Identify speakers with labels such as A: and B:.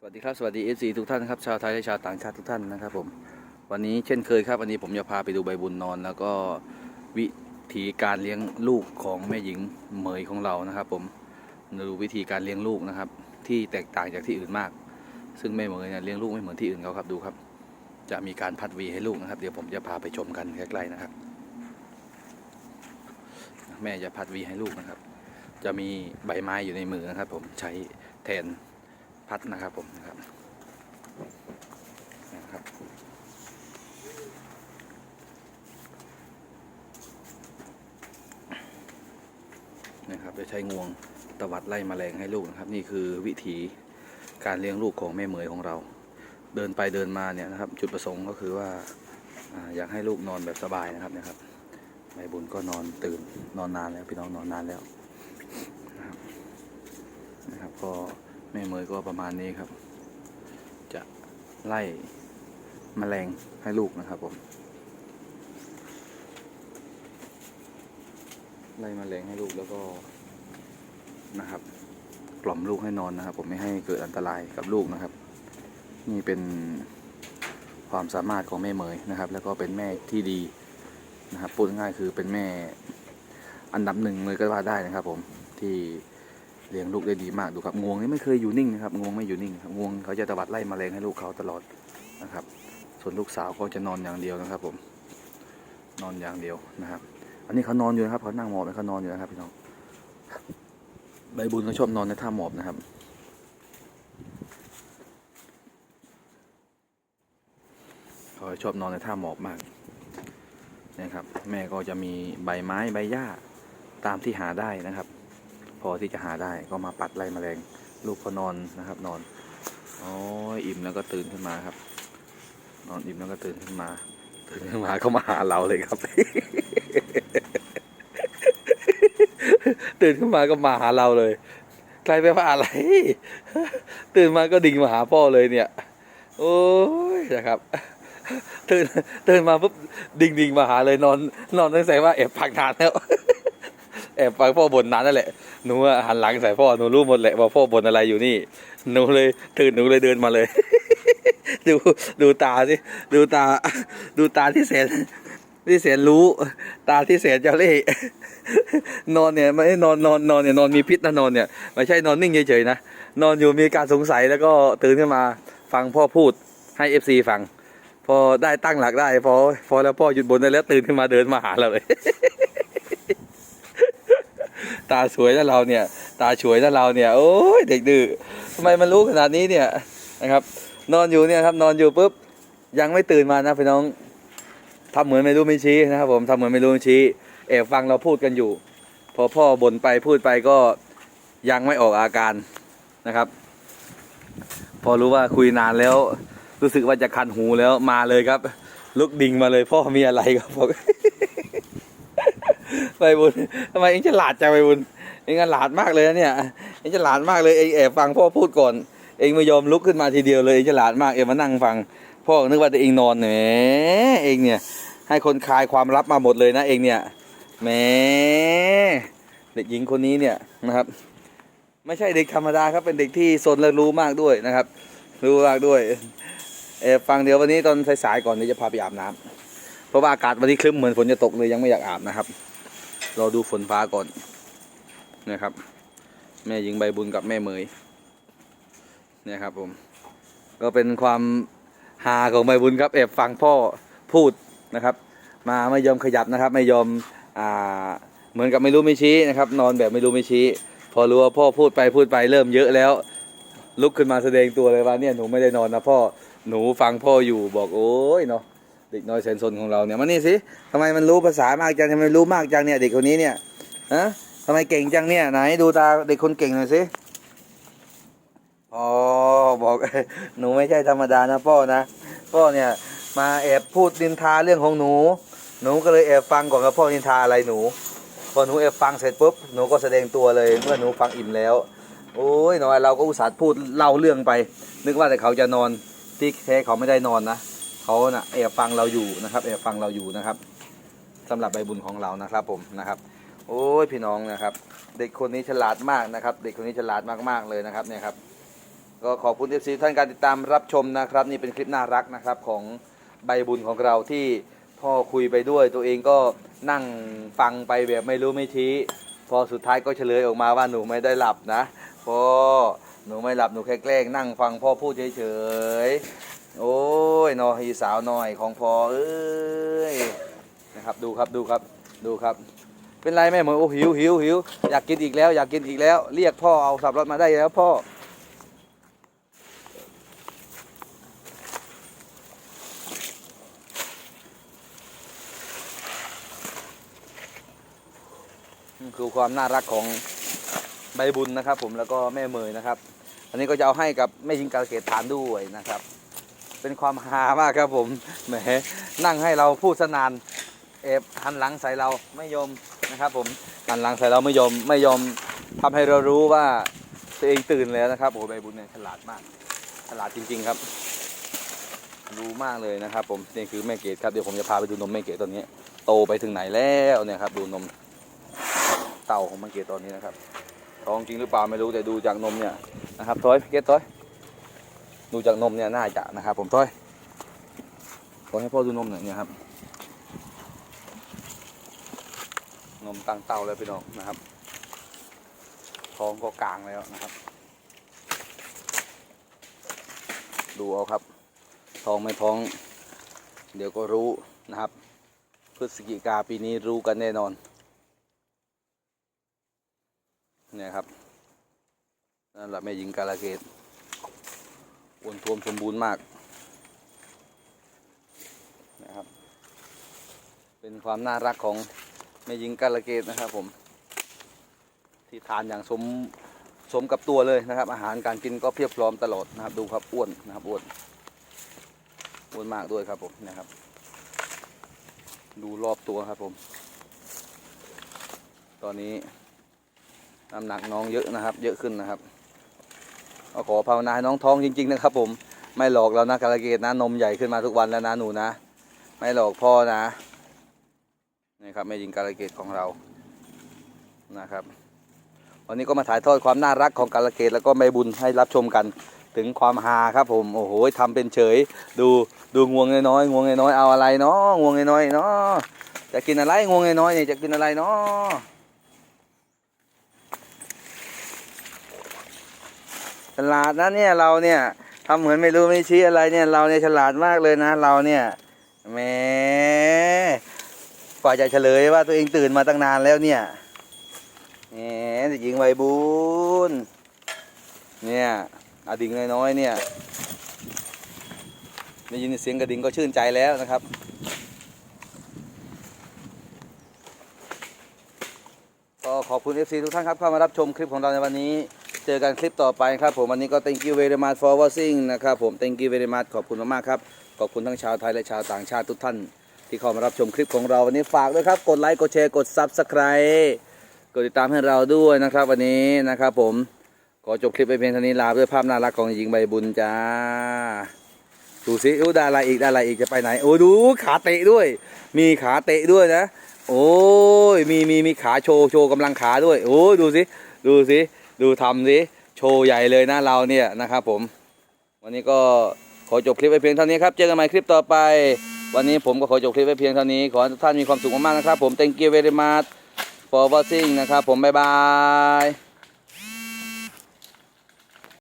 A: สวัสดีครับสวัสดีเอซีทุกท่านครับชาวไทยและชาวต่างชาติทุกท่านนะครับผมวันนี้เช่นเคยครับวันนี้ผมจะพาไปดูใบบุญนอน แล้วก็วิธีการเลี้ยงลูกของแม่หญิงเหมยของเรานะครับ ผมดูวิธีการเลี้ยงลูกนะครับ ที่แตกต่างจากที่อื่นมาก ซึ่งแม่เหมยเนี่ยเลี้ยงลูกไม่เหมือนที่อื่นเขาครับดูครับ จะมีการพัดวีให้ลูกนะครับเดี๋ยวผมจะพาไปชมกันใกล้ๆนะครับ แม่จะพัดวีให้ลูกนะครับ จะมีใบไม้อยู่ในมือนะครับ ผมใช้แทน พัดนะครับผมนะครับนะครับนะครับจะใช้งวงตวัดไล่แมลงให้ลูกนะครับ นี่คือวิธีการเลี้ยงลูกของแม่เหมยของเรา เดินไปเดินมาเนี่ยนะครับ จุดประสงค์ก็คือว่าอ่าอยากให้ลูกนอนแบบสบายนะครับนะครับใบบุญก็นอนตื่นนอนนานแล้วพี่น้องนอนนานแล้วนะครับนะครับก็ แม่เมยก็ประมาณนี้ครับ จะไล่แมลงให้ลูกนะครับผมไล่แมลงให้ลูกแล้วก็นะครับ กล่อมลูกให้นอนนะครับ ผมไม่ให้เกิดอันตรายกับลูกนะครับ นี่เป็นความสามารถของแม่เมยนะครับ แล้วก็เป็นแม่ที่ดีนะครับพูดง่ายๆคือเป็นแม่อันดับหนึ่งเลยก็ว่าได้นะครับ ผมที่ เลี้ยงลูกได้ดีมากดูครับงวงนี่ไม่เคยอยู่นิ่งนะครับงวงไม่อยู่นิ่งงวงเขาจะตวัดไล่แมลงให้ลูกเขาตลอดนะครับ ส่วนลูกสาวก็จะนอนอย่างเดียวนะครับ ผม นอนอย่างเดียวนะครับ อันนี้เขานอนอยู่นะครับเขานั่งหมอบเขานอนอยู่นะครับพี่น้องใบบุญเขาชอบนอนในท่าหมอบนะครับเขาชอบนอนในท่าหมอบมากนะครับ แม่ก็จะมีใบไม้ใบหญ้าตามที่หาได้นะครับ พอที่จะหาได้ก็มาปัดไล่แมลงลูกก็นอนนะครับ นอนอ้ยอิ่มแล้วก็ตื่นขึ้นมาครับ นอนอิ่มแล้วก็ตื่นขึ้นมา ตื่นขึ้นมาก็มาหาเราเลยครับ ตื่นขึ้นมาก็มาหาเราเลยกลายเป็นว่าอะไร ตื่นมาก็ดิ่งมาหาพ่อเลยเนี่ย โอ้ยนะครับตื่นตื่นมาปุ๊บดิ่งดิ่งมาหาเลยนอน นอนตั้งแต่ว่าแอบพักนานแล้ว แอบฟังพ่อบ่นนานนั่นแหละหนูอะหันหลังใส่พ่อหนูรู้หมดแหละว่าพ่อบ่นอะไรอยู่นี่หนูเลยตื่นหนูเลยเดินมาเลย ดูดูตาสิดูตา ดูตาที่แสนที่แสนรู้ ตาที่แสนเจ้าเล่ห์นอนเนี่ยไม่ได้นอนนอนนอนเนี่ยนอนมีพิษนะนอนเนี่ยไม่ใช่นอนนิ่งเฉยๆนะนอนอยู่มีการสงสัยแล้วก็ตื่นขึ้นมาฟังพ่อพูดให้เอฟซีฟังพอได้ตั้งหลักได้พอพอแล้วพ่อหยุดบนได้แล้วตื่นขึ้นมาเดินมาหาเราเลย ตาสวยนะเราเนี่ย ตาฉวยนะเราเนี่ยโอ้ยเด็กดื้อทำไมมันรู้ขนาดนี้เนี่ยนะครับ นอนอยู่เนี่ยครับนอนอยู่ปุ๊บยังไม่ตื่นมานะพี่น้องทำเหมือนไม่รู้ไม่ชี้นะครับผมทำเหมือนไม่รู้ไม่ชี้แอบฟังเราพูดกันอยู่ พอพ่อบ่นไปพูดไปก็ยังไม่ออกอาการนะครับ พอรู้ว่าคุยนานแล้ว รู้สึกว่าจะคันหูแล้วมาเลยครับ ลุกดิ่งมาเลยพ่อมีอะไรครับบอ ไปบุญทำไมเองฉลาดจังไปบุญเองฉลาดมากเลยนะเนี่ยเองฉลาดมากเลยเองแอบฟังพ่อพูดก่อน เองไม่ยอมลุกขึ้นมาทีเดียวเลยเองฉลาดมากเองมานั่งฟัง พ่อนึกว่าตัวเองนอนแหมเองเนี่ย ให้คนคลายความลับมาหมดเลยนะเองเนี่ยแหมเด็กหญิงคนนี้เนี่ยนะครับ ไม่ใช่เด็กธรรมดาครับเป็นเด็กที่สนและรู้มากด้วยนะครับ รู้มากด้วยเออฟังเดี๋ยววันนี้ตอนสายๆก่อนเดี๋ยวจะพาไปอาบน้ำเพราะว่าอากาศวันนี้ครึ้มเหมือนฝนจะตกเลยยังไม่อยากอาบนะครับ รอดูฝนฟ้าก่อนนะครับ แม่หญิงใบบุญกับแม่เหมยเนี่ยครับผม ก็เป็นความฮาของใบบุญครับแอบฟังพ่อพูดนะครับ มาไม่ยอมขยับนะครับ ไม่ยอมอ่าเหมือนกับไม่รู้ไม่ชี้นะครับ นอนแบบไม่รู้ไม่ชี้ พอรู้ว่าพ่อพูดไปพูดไปเริ่มเยอะแล้ว ลุกขึ้นมาแสดงตัวเลยว่าเนี่ยหนูไม่ได้นอนนะพ่อหนูฟังพ่ออยู่บอกโอ้ยเนาะ เด็กน้อยแสนสนของเราเนี่ยมานี่สิทำไมมันรู้ภาษามากจังทำไมรู้มากจังเนี่ยเด็กคนนี้เนี่ยฮะทำไมเก่งจังเนี่ยไหนดูตาเด็กคนเก่งหน่อยสิอ๋อบอกหนูไม่ใช่ธรรมดานะพ่อนะพ่อเนี่ยมาแอบพูดนินทาเรื่องของหนู หนูก็เลยแอบฟังก่อนกับพ่อนินทาอะไรหนูพอหนูแอบฟังเสร็จปุ๊บหนูก็แสดงตัวเลยเมื่อหนูฟังอิ่มแล้ว โอ้ยหน้อยเราก็อุตส่าห์พูดเล่าเรื่องไป นึกว่าแต่เขาจะนอนที่แท้เขาไม่ได้นอนนะ เขาน่ะแอบฟังเราอยู่นะครับแอบฟังเราอยู่นะครับสำหรับใบบุญของเรานะครับผมนะครับ โอ้ยพี่น้องนะครับ เด็กคนนี้ฉลาดมากนะครับ เด็กคนนี้ฉลาดมากๆเลยนะครับเนี่ยครับก็ขอบคุณเอฟซีท่านการติดตามรับชมนะครับ นี่เป็นคลิปน่ารักนะครับของใบบุญของเราที่พ่อคุยไปด้วย ตัวเองก็นั่งฟังไปแบบไม่รู้ไม่ชี้ พอสุดท้ายก็เฉลยออกมาว่าหนูไม่ได้หลับนะพ่อหนูไม่หลับหนูแค่แกล้งนั่งฟังพ่อพูดเฉยๆ โอ้ยนอฮีสาวหน่อยของพ่อเอ้ยนะครับดูครับดูครับดูครับ เป็นไรแม่เหมยโอ้หิวหิวหิวอยากกินอีกแล้วอยากกินอีกแล้ว เรียกพ่อเอาสับรถมาได้แล้วพ่อคือความน่ารักของใบบุญนะครับ ผมแล้วก็แม่เมยนะครับ อันนี้ก็จะเอาให้กับแม่ยิงกาลเกตทานด้วยนะครับ เป็นความฮามากครับผมแหมนั่งให้เราพูดสนานเอบหันหลังใส่เราไม่ยอมนะครับ ผมหันหลังใส่เราไม่ยอมไม่ยอมทำให้เรารู้ว่าตัวเองตื่นแล้วนะครับโอ้ใบบุญเนี่ยฉลาดมากฉลาดจริง ๆครับ รู้มากเลยนะครับ ผมนี่คือแม่เกดครับเดี๋ยวผมจะพาไปดูนมแม่เกดตอนนี้ โตไปถึงไหนแล้วเนี่ยครับ ดูนมเต่าของแมันเกตตอนนี้นะครับท้องจริงหรือเปล่าไม่รู้แต่ดูจากนมเนี่ยนะครับทอยเกตท้อย ดูจากนมเนี่ยน่าจะนะครับ ผมท้อยขอให้พ่อดูนมหน่อยเนี่ยครับ นมตั้งเต่าแล้วพี่น้องนะครับ ท้องก็กลางแล้วนะครับ ดูเอาครับ ท้องไม่ท้อง เดี๋ยวก็รู้นะครับ พฤศจิกาปีนี้รู้กันแน่นอน เนี่ยครับ นั่นแหละแม่หญิงกาลเกต อ้วนท้วมสมบูรณ์มาก นะครับ เป็นความน่ารักของแม่หญิงกาลเกตนะครับผม ที่ทานอย่างสมสมกับตัวเลยนะครับ อาหารการกินก็เพียบพร้อมตลอดนะครับ ดูครับอ้วนนะครับอ้วนอ้วนมากด้วยครับผมนะครับ ดูรอบตัวครับผม ตอนนี้น้ำหนักน้องเยอะนะครับ เยอะขึ้นนะครับ ก็ขอภาวนาให้น้องท้องจริง ๆ นะครับ ผมไม่หลอกเรานะกาลเกตนะนมใหญ่ขึ้นมาทุกวันแล้วนะหนูนะ ไม่หลอกพ่อนะนี่ครับแม่หญิงกาลเกตของเรานะครับ วันนี้ก็มาถ่ายทอดความน่ารักของกาลเกตแล้วก็แม่บุญให้รับชมกันถึงความฮาครับผมโอ้โหทำเป็นเฉย ดูดูงวงน้อยงวงน้อยเอาอะไรเนาะงวงน้อยเนาะจะกินอะไรงวงน้อยเนี่ยจะกินอะไรเนาะ ฉลาดนะเนี่ยเราเนี่ยทำเหมือนไม่รู้ไม่ชี้อะไรเนี่ยเราเนี่ยฉลาดมากเลยนะ เราเนี่ยแหมกว่าจะเฉลยว่าตัวเองตื่นมาตั้งนานแล้วเนี่ยแหมเด็กหญิงวัยบุญเนี่ยอดิ่งน้อยๆเนี่ยได้ยินเสียงกระดิ่งก็ชื่นใจแล้วนะครับก็ขอบคุณ FC ทุกท่านครับเข้ามารับชมคลิปของเราในวันนี้ เจอกันคลิปต่อไปครับผมวันนี้ก็ thank you very much for watching นะครับผม thank you very much ขอบคุณมากๆครับ ขอบคุณทั้งชาวไทยและชาวต่างชาติทุกท่าน ที่เข้ามารับชมคลิปของเราวันนี้ฝากด้วยครับ กดไลค์กดแชร์กด subscribe กดติดตามให้เราด้วยนะครับ วันนี้นะครับผมขอจบคลิปไปเพียงเท่านี้ลาด้วยภาพน่ารักของหญิงใบบุญจ้าดูสิอู้ด้อะไรอีกด้อะไรอีกจะไปไหน โอ้ดูขาเตะด้วย มีขาเตะด้วยนะ โอ้ยมีมีมีขาโชว์โชว์กำลังขาด้วย โอ้ยดูสิดูสิ ดูทำสิโชว์ใหญ่เลยนะเราเนี่ยนะครับผม วันนี้ก็ขอจบคลิปไปเพียงเท่านี้ครับ เจอกันใหม่คลิปต่อไป วันนี้ผมก็ขอจบคลิปไปเพียงเท่านี้ ขอให้ทุกท่านมีความสุขมากๆนะครับผม thank you very much for watching นะครับผมบ๊ายบาย